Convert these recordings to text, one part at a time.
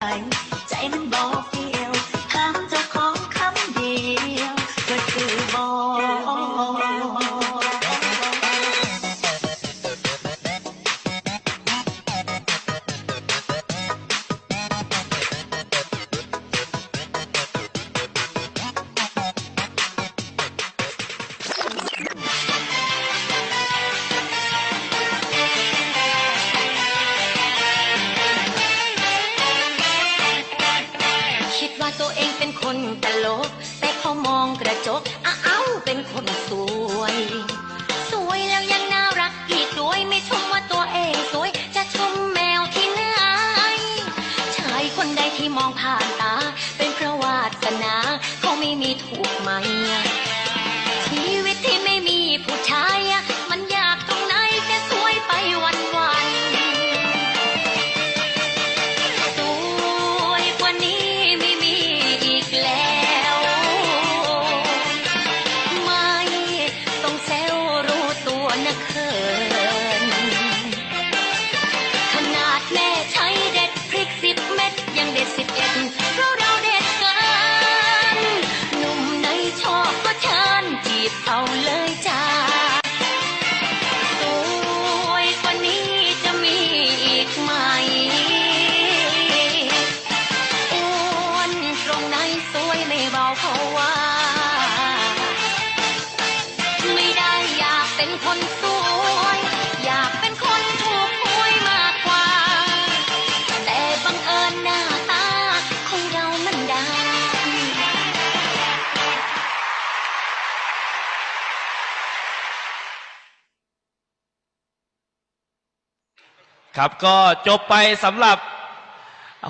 ใตัวเองเป็นคนตลก แต่เขามองกระจกอ้าวเป็นคนสวย สวยแล้วยังน่ารักอีกด้วยไม่ชมว่าตัวเองสวย จะชมแมวที่ไหนชายคนใดที่มองผ่านตา เป็นเพราะวาสนาเขาไม่มีถูกไหมชีวิตที่ เบาเพราะว่า ไม่ได้อยากเป็นคนสวย อยากเป็นคนถูกหวยมากกว่า แต่บังเอิญหน้าตาของเรามันได้ครับก็จบไปสำหรับ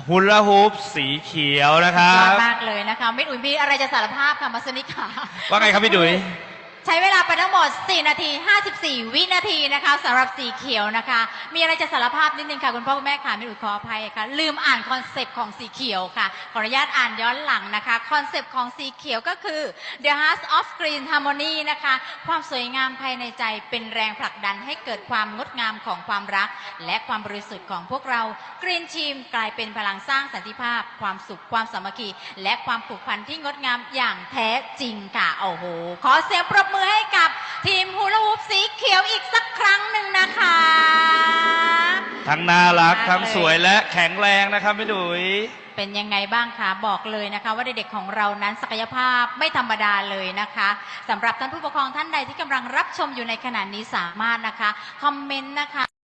ฮุลาฮูปสีเขียวนะครัยอดบมากเลยนะคะมิตรอุ๋ยมีอะไรจะสารภาพค่ะมาสนิกค่ะ ว่าไงครับพี่ดุยใช้เวลาไปทั้งหมด 4 นาที 54 วินาทีนะคะสำหรับสีเขียวนะคะ มีอะไรจะสารภาพนิดนึงค่ะคุณพ่อคุณแม่ค่ะมิตรอุ๋ยขออภัยค่ะ ลืมอ่านคอนเซปต์ของสีเขียวค่ะ ขออนุญาตอ่านย้อนหลังนะคะ คอนเซปต์ของสีเขียวก็คือ the heart of green harmony นะคะ ความสวยงามภายในใจเป็นแรงผลักดันให้เกิดความงดงามของความรัก และความบริสุทธิ์ของพวกเรา Green Team กลายเป็นพลังสร้างสันติภาพ ความสุขความสามัคคีและความผูกพันที่งดงามอย่างแท้จริงค่ะโอ้โหขอเสียงปรบมือให้กับทีมฮูลาฮูปสีเขียวอีกสักครั้งหนึ่งนะคะ ทั้งน่ารักมากเลยทั้งสวยและแข็งแรงนะครับพี่ดุยเป็นยังไงบ้างคะบอกเลยนะคะว่าเด็กๆของเรานั้นศักยภาพไม่ธรรมดาเลยนะคะสำหรับท่านผู้ปกครองท่านใดที่กำลังรับชมอยู่ในขณะนี้สามารถนะคะคอมเมนต์นะคะ